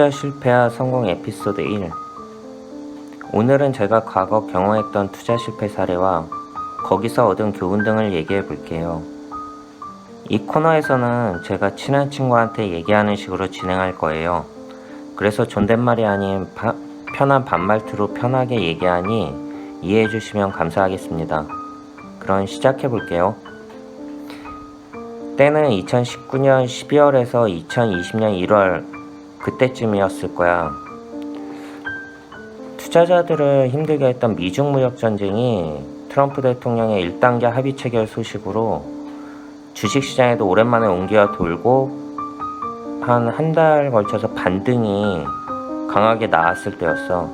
투자 실패와 성공 에피소드 1 오늘은 제가 과거 경험했던 투자 실패 사례와 거기서 얻은 교훈 등을 얘기해 볼게요. 이 코너에서는 제가 친한 친구한테 얘기하는 식으로 진행할 거예요. 그래서 존댓말이 아닌 바- 편한 반말투로 편하게 얘기하니 이해해 주시면 감사하겠습니다. 그럼 시작해 볼게요. 때는 2019년 12월에서 2020년 1월 그때쯤이었을 거야. 투자자들을 힘들게 했던 미중 무역 전쟁이 트럼프 대통령의 1단계 합의 체결 소식으로 주식 시장에도 오랜만에 온기가 돌고 한 한 달 걸쳐서 반등이 강하게 나왔을 때였어.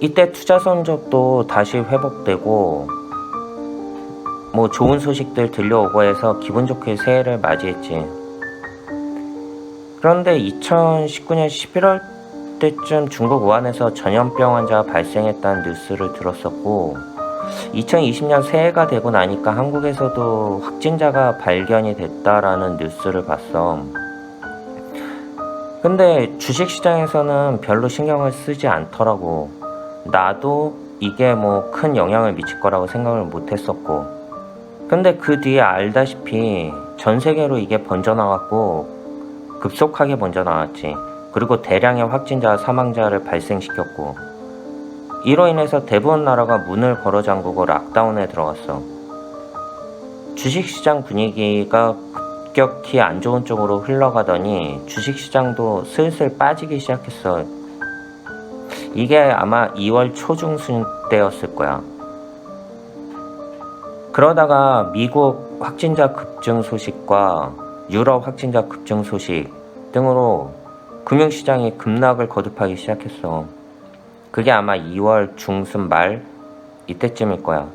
이때 투자 성적도 다시 회복되고 뭐 좋은 소식들 들려오고 해서 기분 좋게 새해를 맞이했지. 그런데 2019년 11월 때쯤 중국 우한에서 전염병 환자가 발생했다는 뉴스를 들었었고 2020년 새해가 되고 나니까 한국에서도 확진자가 발견이 됐다라는 뉴스를 봤어. 근데 주식시장에서는 별로 신경을 쓰지 않더라고. 나도 이게 뭐 큰 영향을 미칠 거라고 생각을 못 했었고. 근데 그 뒤에 알다시피 전 세계로 이게 번져나갔고 급속하게 번져나왔지. 그리고 대량의 확진자 사망자를 발생시켰고 이로 인해서 대부분 나라가 문을 걸어 잠그고 락다운에 들어갔어. 주식시장 분위기가 급격히 안 좋은 쪽으로 흘러가더니 주식시장도 슬슬 빠지기 시작했어. 이게 아마 2월 초중순 때였을 거야. 그러다가 미국 확진자 급증 소식과 유럽 확진자 급증 소식 등으로 금융시장이 급락을 거듭하기 시작했어. 그게 아마 2월 중순 말 이때쯤일 거야.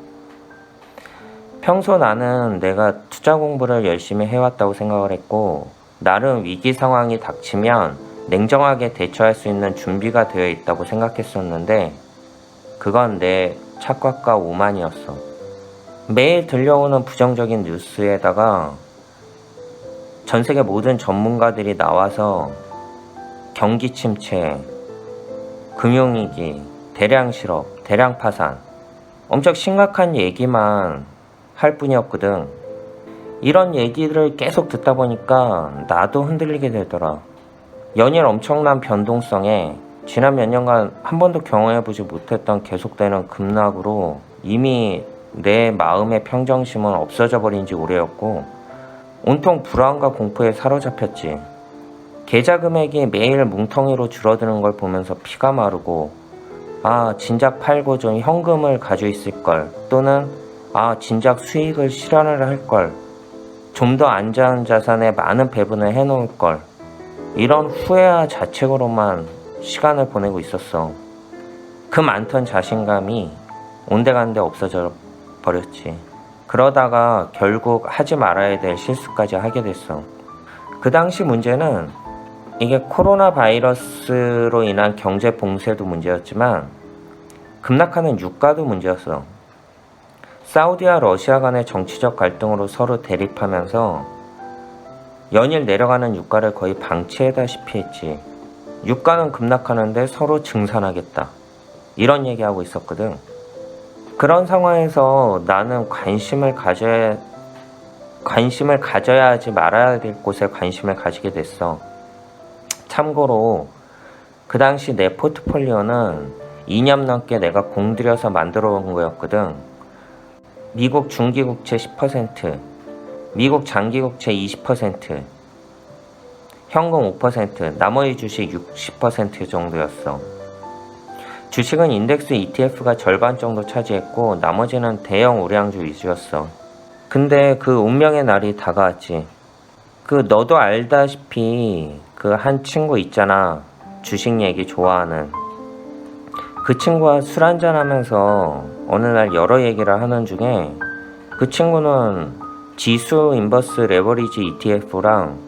평소 나는 내가 투자 공부를 열심히 해왔다고 생각을 했고, 나름 위기 상황이 닥치면 냉정하게 대처할 수 있는 준비가 되어 있다고 생각했었는데, 그건 내 착각과 오만이었어. 매일 들려오는 부정적인 뉴스에다가 전 세계 모든 전문가들이 나와서 경기 침체, 금융위기, 대량 실업, 대량 파산, 엄청 심각한 얘기만 할 뿐이었거든. 이런 얘기를 계속 듣다 보니까 나도 흔들리게 되더라. 연일 엄청난 변동성에 지난 몇 년간 한 번도 경험해보지 못했던 계속되는 급락으로 이미 내 마음의 평정심은 없어져 버린 지 오래였고 온통 불안과 공포에 사로잡혔지. 계좌 금액이 매일 뭉텅이로 줄어드는 걸 보면서 피가 마르고 아 진작 팔고 좀 현금을 가지고 있을 걸 또는 아 진작 수익을 실현을 할걸 좀 더 안전한 자산에 많은 배분을 해놓을 걸 이런 후회와 자책으로만 시간을 보내고 있었어 그 많던 자신감이 온데간데 없어져 버렸지 그러다가 결국 하지 말아야 될 실수까지 하게 됐어 그 당시 문제는 이게 코로나 바이러스로 인한 경제 봉쇄도 문제였지만 급락하는 유가도 문제였어. 사우디와 러시아 간의 정치적 갈등으로 서로 대립하면서 연일 내려가는 유가를 거의 방치하다시피 했지. 유가는 급락하는데 서로 증산하겠다. 이런 얘기하고 있었거든. 그런 상황에서 나는 관심을 가져야 관심을 가져야 하지 말아야 될 곳에 관심을 가지게 됐어. 참고로 그 당시 내 포트폴리오는 2년 넘게 내가 공들여서 만들어 온 거였거든. 미국 중기국채 10%, 미국 장기국채 20%, 현금 5%, 나머지 주식 60% 정도였어. 주식은 인덱스 ETF가 절반 정도 차지했고 나머지는 대형 우량주 위주였어. 근데 그 운명의 날이 다가왔지. 그 너도 알다시피 그 한 친구 있잖아. 주식 얘기 좋아하는. 그 친구와 술 한잔 하면서 어느 날 여러 얘기를 하는 중에 그 친구는 지수 인버스 레버리지 ETF랑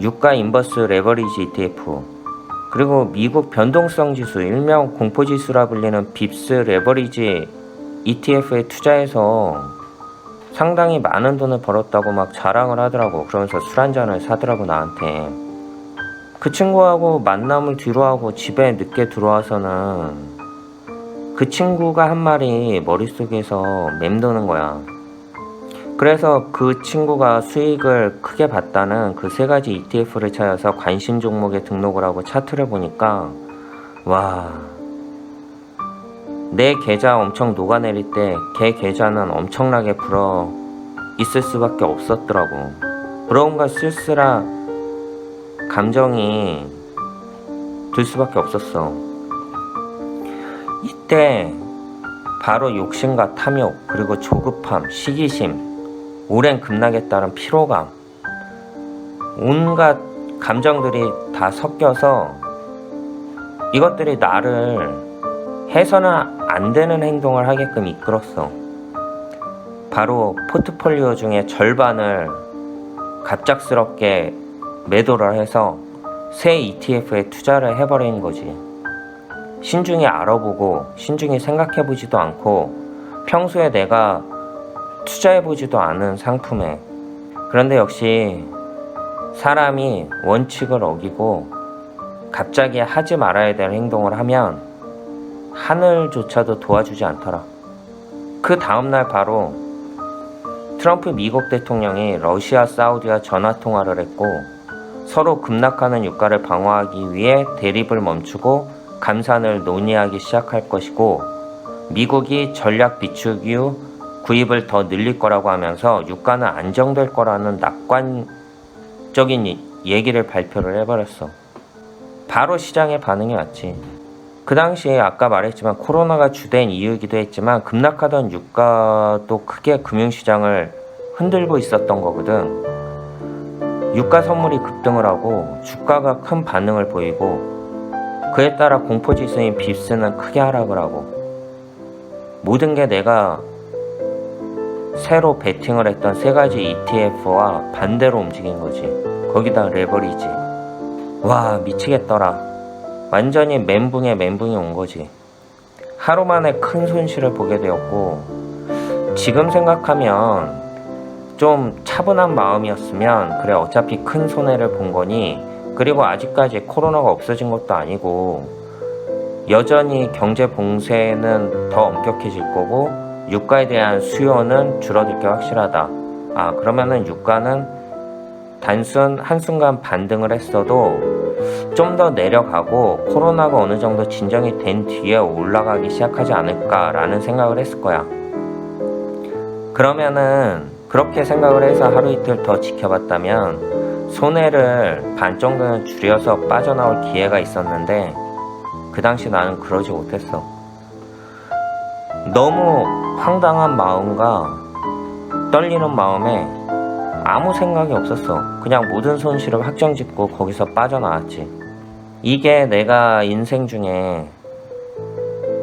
유가 인버스 레버리지 ETF 그리고 미국 변동성 지수 일명 공포지수라 불리는 빕스 레버리지 ETF에 투자해서 상당히 많은 돈을 벌었다고 막 자랑을 하더라고. 그러면서 술 한 잔을 사더라고 나한테. 그 친구하고 만남을 뒤로 하고 집에 늦게 들어와서는 그 친구가 한 말이 머릿속에서 맴도는 거야. 그래서 그 친구가 수익을 크게 봤다는 그 세 가지 ETF를 찾아서 관심 종목에 등록을 하고 차트를 보니까 와. 내 계좌 엄청 녹아내릴 때 걔 계좌는 엄청나게 불어 있을 수밖에 없었더라고. 부러움과 쓸쓸한 감정이 들 수밖에 없었어. 이때 바로 욕심과 탐욕 그리고 조급함, 시기심, 오랜 급락에 따른 피로감, 온갖 감정들이 다 섞여서 이것들이 나를 해서는 안 되는 행동을 하게끔 이끌었어. 바로 포트폴리오 중에 절반을 갑작스럽게 매도를 해서 새 ETF에 투자를 해버린 거지. 신중히 알아보고 신중히 생각해보지도 않고 평소에 내가 투자해보지도 않은 상품에 그런데 역시 사람이 원칙을 어기고 갑자기 하지 말아야 될 행동을 하면 하늘조차도 도와주지 않더라. 그 다음날 바로 트럼프 미국 대통령이 러시아 사우디와 전화 통화를 했고 서로 급락하는 유가를 방어하기 위해 대립을 멈추고 감산을 논의하기 시작할 것이고 미국이 전략 비축 이후 구입을 더 늘릴 거라고 하면서 유가는 안정될 거라는 낙관적인 이- 얘기를 발표를 해버렸어. 바로 시장의 반응이 왔지. 그 당시에 아까 말했지만 코로나가 주된 이유이기도 했지만 급락하던 유가도 크게 금융시장을 흔들고 있었던 거거든. 유가 선물이 급등을 하고 주가가 큰 반응을 보이고 그에 따라 공포지수인 빕스는 크게 하락을 하고 모든 게 내가 새로 베팅을 했던 세 가지 ETF와 반대로 움직인 거지. 거기다 레버리지. 와 미치겠더라. 완전히 멘붕에 멘붕이 온 거지. 하루 만에 큰 손실을 보게 되었고 지금 생각하면 좀 차분한 마음이었으면 그래 어차피 큰 손해를 본 거니 그리고 아직까지 코로나가 없어진 것도 아니고 여전히 경제 봉쇄는 더 엄격해질 거고 유가에 대한 수요는 줄어들 게 확실하다. 아 그러면은 유가는 단순 한순간 반등을 했어도 좀 더 내려가고 코로나가 어느 정도 진정이 된 뒤에 올라가기 시작하지 않을까라는 생각을 했을 거야. 그러면은 그렇게 생각을 해서 하루 이틀 더 지켜봤다면 손해를 반 정도는 줄여서 빠져나올 기회가 있었는데 그 당시 나는 그러지 못했어. 너무 황당한 마음과 떨리는 마음에 아무 생각이 없었어. 그냥 모든 손실을 확정짓고 거기서 빠져나왔지. 이게 내가 인생 중에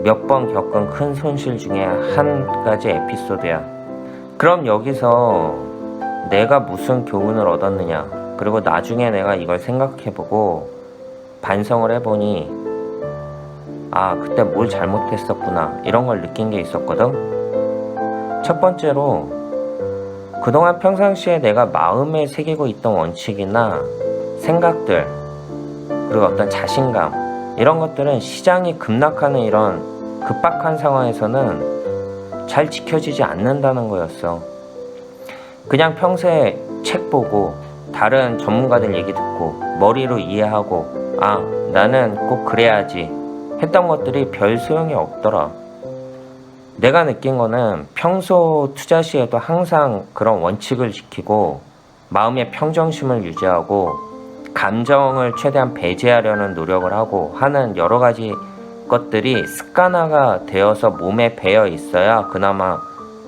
몇 번 겪은 큰 손실 중에 한 가지 에피소드야. 그럼 여기서 내가 무슨 교훈을 얻었느냐. 그리고 나중에 내가 이걸 생각해보고 반성을 해보니 아, 그때 뭘 잘못했었구나. 이런 걸 느낀 게 있었거든. 첫 번째로 그동안 평상시에 내가 마음에 새기고 있던 원칙이나 생각들, 그리고 어떤 자신감, 이런 것들은 시장이 급락하는 이런 급박한 상황에서는 잘 지켜지지 않는다는 거였어. 그냥 평소에 책 보고 다른 전문가들 얘기 듣고 머리로 이해하고 아, 나는 꼭 그래야지 했던 것들이 별 소용이 없더라. 내가 느낀 거는 평소 투자 시에도 항상 그런 원칙을 지키고 마음의 평정심을 유지하고 감정을 최대한 배제하려는 노력을 하고 하는 여러 가지 것들이 습관화가 되어서 몸에 배어 있어야 그나마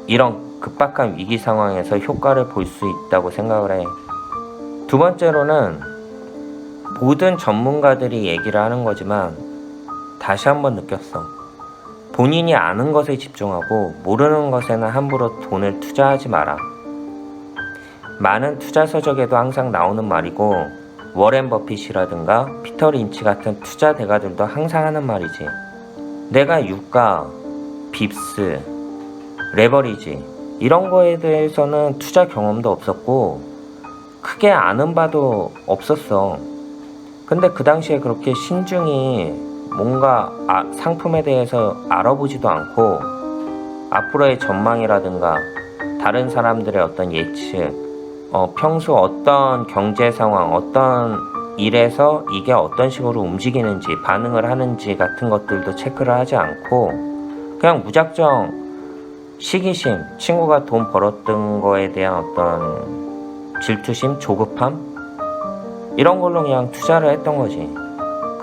이런 급박한 위기 상황에서 효과를 볼 수 있다고 생각을 해. 두 번째로는 모든 전문가들이 얘기를 하는 거지만 다시 한번 느꼈어. 본인이 아는 것에 집중하고 모르는 것에는 함부로 돈을 투자하지 마라. 많은 투자 서적에도 항상 나오는 말이고 워렌 버핏이라든가 피터 린치 같은 투자 대가들도 항상 하는 말이지. 내가 유가, 빕스, 레버리지 이런 거에 대해서는 투자 경험도 없었고 크게 아는 바도 없었어. 근데 그 당시에 그렇게 신중히 뭔가 아- 상품에 대해서 알아보지도 않고 앞으로의 전망이라든가 다른 사람들의 어떤 예측, 어, 평소 어떤 경제 상황, 어떤 일에서 이게 어떤 식으로 움직이는지 반응을 하는지 같은 것들도 체크를 하지 않고 그냥 무작정 시기심, 친구가 돈 벌었던 거에 대한 어떤 질투심, 조급함 이런 걸로 그냥 투자를 했던 거지.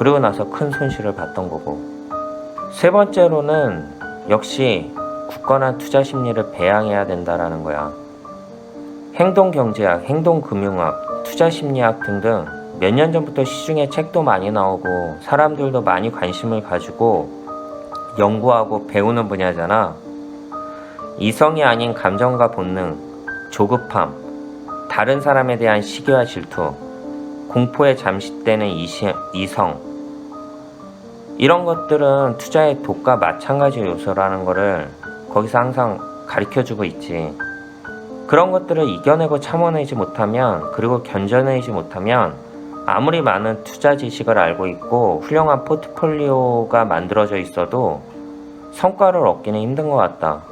그리고 나서 큰 손실을 봤던 거고. 세 번째로는 역시 굳건한 투자 심리를 배양해야 된다라는 거야. 행동 경제학, 행동 금융학, 투자 심리학 등등 몇 년 전부터 시중에 책도 많이 나오고 사람들도 많이 관심을 가지고 연구하고 배우는 분야잖아. 이성이 아닌 감정과 본능, 조급함, 다른 사람에 대한 시기와 질투, 공포에 잠식되는 이성, 이런 것들은 투자의 독과 마찬가지 요소라는 거를 거기서 항상 가르쳐 주고 있지. 그런 것들을 이겨내고 참아내지 못하면, 그리고 견뎌내지 못하면, 아무리 많은 투자 지식을 알고 있고, 훌륭한 포트폴리오가 만들어져 있어도 성과를 얻기는 힘든 것 같다.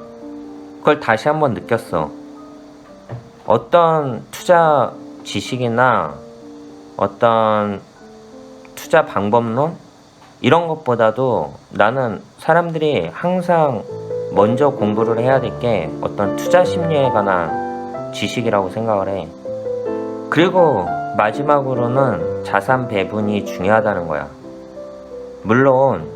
그걸 다시 한번 느꼈어. 어떤 투자 지식이나 어떤 투자 방법론 이런 것보다도 나는 사람들이 항상 먼저 공부를 해야 될 게 어떤 투자 심리에 관한 지식이라고 생각을 해. 그리고 마지막으로는 자산 배분이 중요하다는 거야. 물론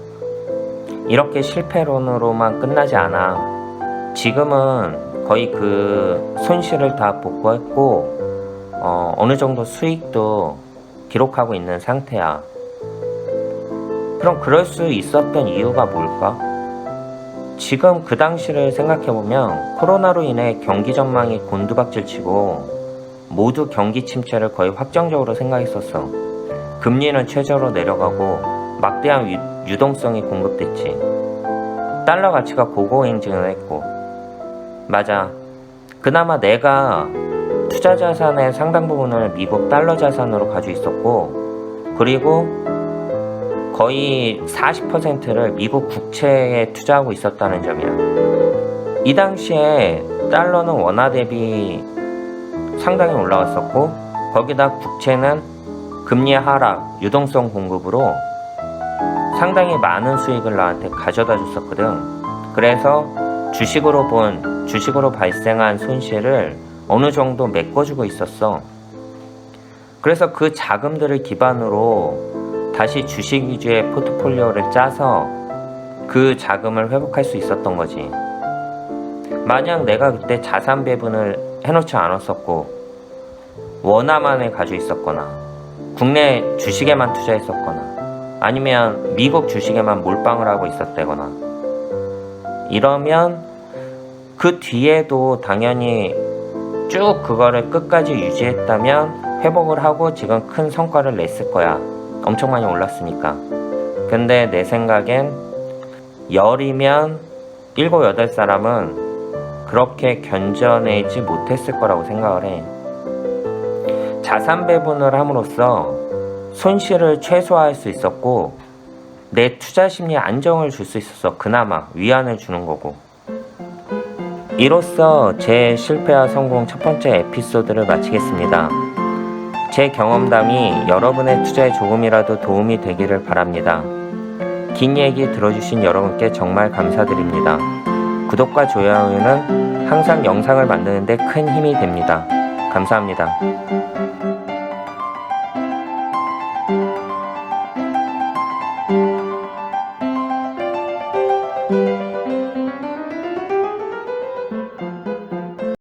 이렇게 실패론으로만 끝나지 않아. 지금은 거의 그 손실을 다 복구했고 어, 어느 정도 수익도 기록하고 있는 상태야. 그럼 그럴 수 있었던 이유가 뭘까? 지금 그 당시를 생각해보면 코로나로 인해 경기 전망이 곤두박질 치고 모두 경기 침체를 거의 확정적으로 생각했었어. 금리는 최저로 내려가고 막대한 유- 유동성이 공급됐지. 달러 가치가 고고행진을 했고. 맞아. 그나마 내가 투자 자산의 상당 부분을 미국 달러 자산으로 가지고 있었고, 그리고 거의 40%를 미국 국채에 투자하고 있었다는 점이야. 이 당시에 달러는 원화 대비 상당히 올라갔었고, 거기다 국채는 금리 하락, 유동성 공급으로 상당히 많은 수익을 나한테 가져다 줬었거든. 그래서 주식으로 본, 주식으로 발생한 손실을 어느 정도 메꿔주고 있었어. 그래서 그 자금들을 기반으로 다시 주식 위주의 포트폴리오를 짜서 그 자금을 회복할 수 있었던 거지. 만약 내가 그때 자산 배분을 해놓지 않았었고, 원화만을 가지고 있었거나, 국내 주식에만 투자했었거나, 아니면 미국 주식에만 몰빵을 하고 있었다거나, 이러면 그 뒤에도 당연히 쭉 그거를 끝까지 유지했다면 회복을 하고 지금 큰 성과를 냈을 거야. 엄청 많이 올랐으니까. 근데 내 생각엔 열이면 일곱 여덟 사람은 그렇게 견뎌내지 못했을 거라고 생각을 해. 자산 배분을 함으로써 손실을 최소화할 수 있었고 내 투자 심리에 안정을 줄 수 있었어. 그나마 위안을 주는 거고. 이로써 제 실패와 성공 첫 번째 에피소드를 마치겠습니다. 제 경험담이 여러분의 투자에 조금이라도 도움이 되기를 바랍니다. 긴 얘기 들어주신 여러분께 정말 감사드립니다. 구독과 좋아요는 항상 영상을 만드는데 큰 힘이 됩니다. 감사합니다.